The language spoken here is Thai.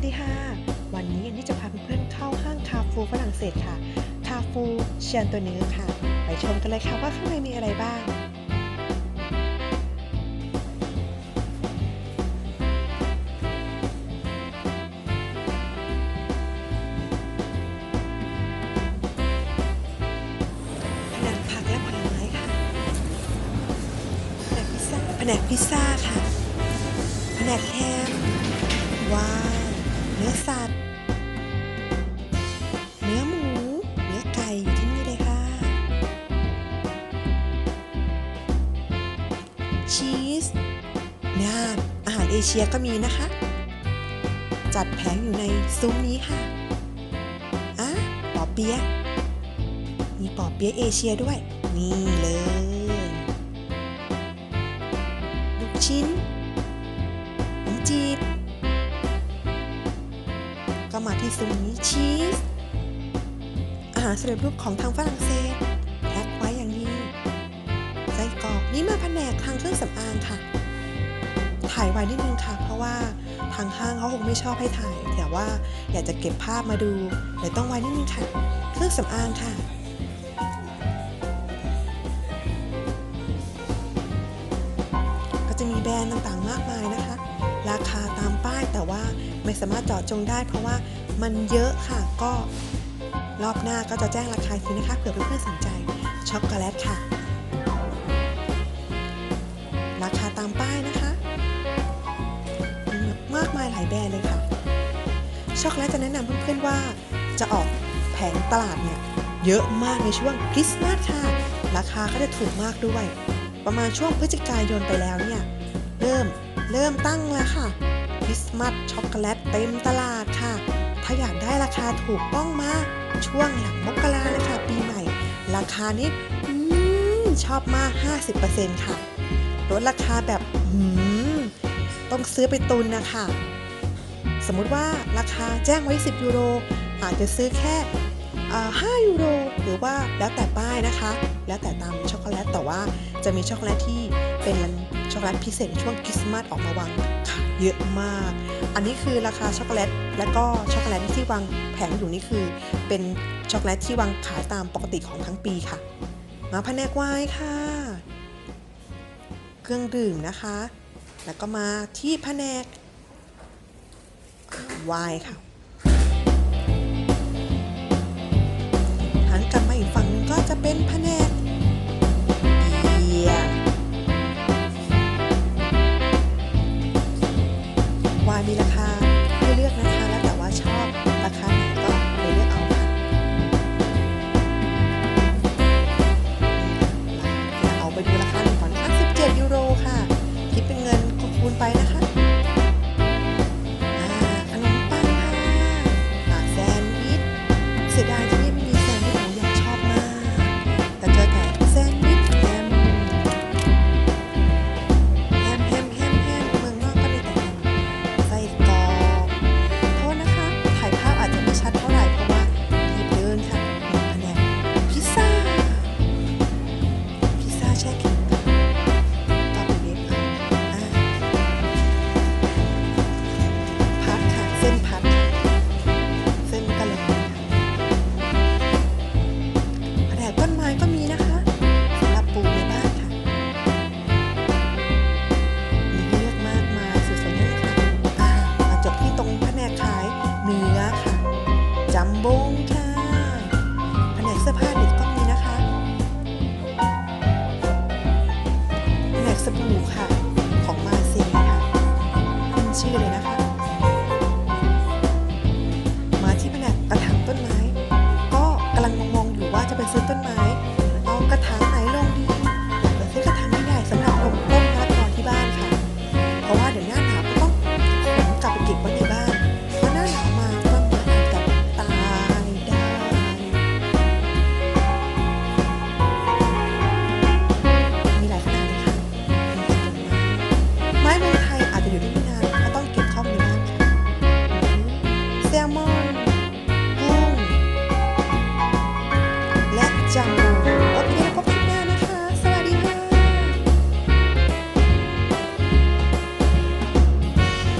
สดีค่ะ วันนี้อันนี้จะพาเพื่อนๆเข้าห้างคาฟูฝรั่งเศสค่ะ คาฟูเชียนตัวเนื้อค่ะ ไปชมกันเลยค่ะว่าข้างในมีอะไรบ้างแผนกผักและผลไม้ค่ะแผนพิซซ่าแผนกพิซซ่าค่ะ แผนกแฮมว้าว เนื้อสัตว์ เนื้อหมู เนื้อไก่อยู่ที่นี่เลยค่ะ ชีสน้ำอาหารเอเชียก็มีนะคะ จัดแผงอยู่ในซุ้มนี้ค่ะอะปอเปี๊ยะมีปอเปี๊ยะเอเชียด้วย นี่เลยลูกชิ้นขนมจีบ มาที่ซุ้มนี้ชีส อาหารสำเร็จรูปของทางฝรั่งเศสแพ็คไว้อย่างดีไส้กรอกนี่มาแผนกทางเครื่องสำอางค่ะ ถ่ายไว้นิดนึงค่ะ เพราะว่าทางห้างเขาคงไม่ชอบให้ถ่าย แต่ว่าอยากจะเก็บภาพมาดูเลยต้องไว้นิดนึงค่ะ เครื่องสำอางค่ะก็จะมีแบรนด์ต่างๆ มากมายนะคะ ราคาตามป้ายแต่ว่าไม่สามารถเจาะจงได้ เพราะว่ามันเยอะค่ะก็รอบหน้าก็จะแจ้งราคาทีนะคะเผื่อเพื่อนๆสนใจช็อกโกแลตค่ะ ราคาตามป้ายนะคะมีมากมายหลายแบรนด์เลยค่ะ ช็อกโกแลตจะแนะนำเพื่อนๆว่า จะออกแผงตลาดเนี่ยเยอะมากในช่วงคริสต์มาสค่ะ ราคาก็จะถูกมากด้วย ประมาณช่วงพฤศจิกายนไปแล้วเนี่ย เริ่ม เริ่มตั้งแล้วค่ะคริสต์มาสช็อกโกแลตเต็มตลาดค่ะ ถ้าอยากได้ราคาถูกต้องมา ช่วงหลังมกราเลยค่ะ ปีใหม่ ราคานี้อืมชอบมาก 50%ค่ะ ลดราคาแบบหืมต้องซื้อไปตุนนะคะ สมมุติว่าราคาแจ้งไว้ 10 ยูโร อาจจะซื้อแค่ 5ยูโรหรือว่าแล้วแต่ป้ายนะคะ แล้วแต่ตามช็อกโกแลตแต่ว่าจะมีช็อกโกแลตที่เป็นช็อกโกแลตพิเศษช่วงคริสต์มาสออกมาวางขายเยอะมาก อันนี้คือราคาช็อกโกแลต แล้วก็ช็อกโกแลตที่วางแผงอยู่นี่คือเป็นช็อกโกแลตที่วางขายตามปกติของทั้งปีค่ะ มาแผนกไวน์ค่ะ เครื่องดื่มนะคะ แล้วก็มาที่แผนกไวน์ค่ะ งบงค่ะแผนกเสื้อผ้าเด็กต้องมีนะคะแผนกสบู่ค่ะ ของมาเซียค่ะขึ้นชื่อเลยนะคะ มาที่แผนกกระถางต้นไม้ ก็กำลังมองๆอยู่ว่าจะไปซื้อต้นไม้เอากระถาง